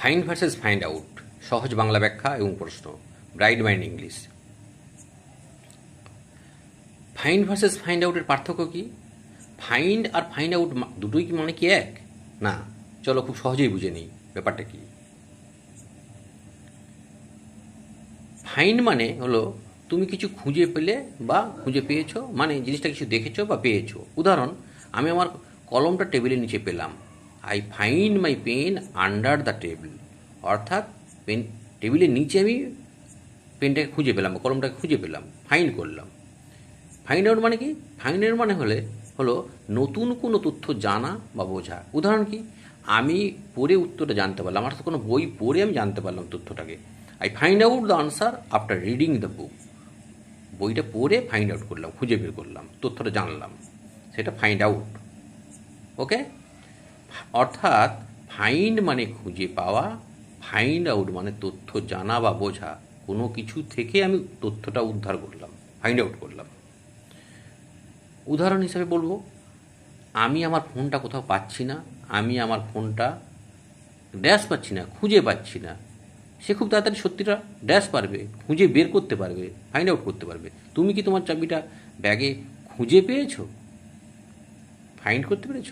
Find versus find out, সহজ বাংলা ব্যাখ্যা এবং প্রশ্ন, bright mind English. Find versus find আউটের পার্থক্য কি? ফাইন্ড আর ফাইন্ড আউট দুটোই কি মানে কি এক? না, চলো খুব সহজেই বুঝে নিই, ব্যাপারটা কি? ফাইন্ড মানে হলো তুমি কিছু খুঁজে পেলে বা খুঁজে পেয়েছ মানে জিনিসটা কিছু দেখেছ বা পেয়েছ। উদাহরণ, আমি আমার কলমটা টেবিলের নিচে পেলাম। I find my pen under the table অর্থাৎ পেন টেবিলের নিচে আমি পেনটাকে খুঁজে পেলাম বা কলমটাকে খুঁজে পেলাম ফাইন্ড করলাম। ফাইন্ড আউট মানে কি? ফাইন্ড আউট মানে হলে, হলো নতুন কোনো তথ্য জানা বা বোঝা। উদাহরণ কি? আমি পড়ে উত্তরটা জানতে পারলাম। তো কোনো বই পড়ে আমি জানতে পারলাম তথ্যটাকে। I find out the answer after reading the book বইটা পড়ে ফাইন্ড আউট করলাম, খুঁজে বের করলাম, তথ্যটা জানলাম। সেটা ফাইন্ড আউট ওকে অর্থাৎ ফাইন্ড মানে খুঁজে পাওয়া ফাইন্ড আউট মানে তথ্য জানা বা বোঝা, কোনো কিছু থেকে আমি তথ্যটা উদ্ধার করলাম ফাইন্ড আউট করলাম। উদাহরণ হিসাবে বলব, আমি আমার ফোনটা কোথাও পাচ্ছি না, আমি আমার ফোনটা ড্যাশ পাচ্ছি না, খুঁজে পাচ্ছি না, সে খুব তাড়াতাড়ি সত্যিটা ড্যাশ পারবে, খুঁজে বের করতে পারবে ফাইন্ড আউট করতে পারবে। তুমি কি তোমার চাবিটা ব্যাগে খুঁজে পেয়েছ? ফাইন্ড করতে পেরেছ?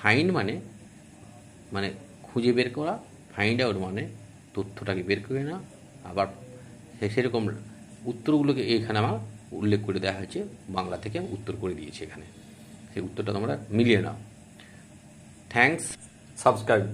ফাইন্ড মানে মানে খুঁজে বের করা ফাইন্ড আউট মানে তথ্যটাকে বের করে না আবার সেরকম উত্তরগুলোকে এখানে আমার উল্লেখ করে দেওয়া হয়েছে, বাংলা থেকে উত্তর করে দিয়েছি এখানে। সেই উত্তরটা তোমরা মিলিয়ে নাও। Thanks subscribe